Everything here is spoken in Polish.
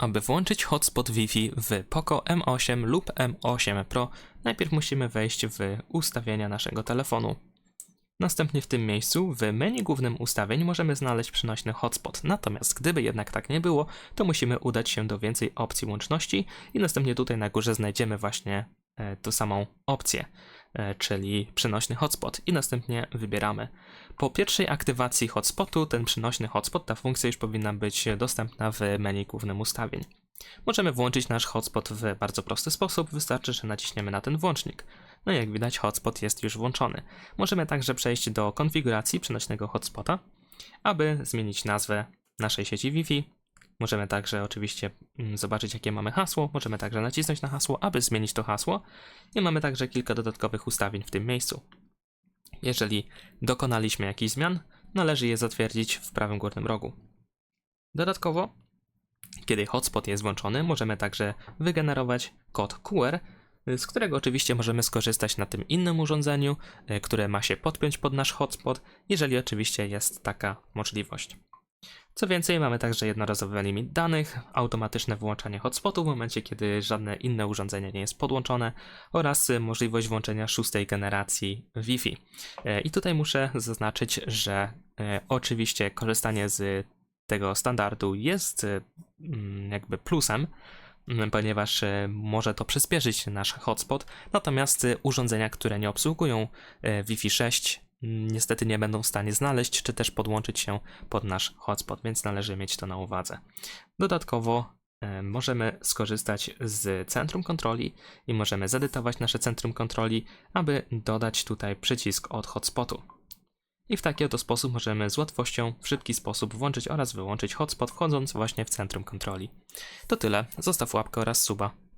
Aby włączyć hotspot Wi-Fi w Poco M8 lub M8 Pro, najpierw musimy wejść w ustawienia naszego telefonu. Następnie w tym miejscu, w menu głównym ustawień, możemy znaleźć przenośny hotspot. Natomiast gdyby jednak tak nie było, to musimy udać się do więcej opcji łączności i następnie tutaj na górze znajdziemy właśnie e, tą samą opcję, czyli przenośny hotspot i następnie wybieramy. Po pierwszej aktywacji hotspotu, ten przenośny hotspot, ta funkcja już powinna być dostępna w menu głównym ustawień. Możemy włączyć nasz hotspot w bardzo prosty sposób, wystarczy, że naciśniemy na ten włącznik. No i jak widać, hotspot jest już włączony. Możemy także przejść do konfiguracji przenośnego hotspota, aby zmienić nazwę naszej sieci Wi-Fi. Możemy także oczywiście mm, zobaczyć, jakie mamy hasło. Możemy także nacisnąć na hasło, aby zmienić to hasło. I mamy także kilka dodatkowych ustawień w tym miejscu. Jeżeli dokonaliśmy jakichś zmian, należy je zatwierdzić w prawym górnym rogu. Dodatkowo, kiedy hotspot jest włączony, możemy także wygenerować kod QR, z którego oczywiście możemy skorzystać na tym innym urządzeniu, e, które ma się podpiąć pod nasz hotspot, jeżeli oczywiście jest taka możliwość. Co więcej, mamy także jednorazowy limit danych, automatyczne wyłączanie hotspotu w momencie, kiedy żadne inne urządzenie nie jest podłączone oraz możliwość włączenia szóstej generacji Wi-Fi. E, I tutaj muszę zaznaczyć, że e, oczywiście korzystanie z tego standardu jest mm, jakby plusem, mm, ponieważ e, może to przyspieszyć nasz hotspot, natomiast urządzenia, które nie obsługują Wi-Fi 6 mm, niestety nie będą w stanie znaleźć czy też podłączyć się pod nasz hotspot, więc należy mieć to na uwadze. Dodatkowo e, możemy skorzystać z centrum kontroli i możemy zedytować nasze centrum kontroli, aby dodać tutaj przycisk od hotspotu. I w taki oto sposób możemy z łatwością, w szybki sposób włączyć oraz wyłączyć hotspot wchodząc właśnie w centrum kontroli. To tyle, zostaw łapkę oraz suba.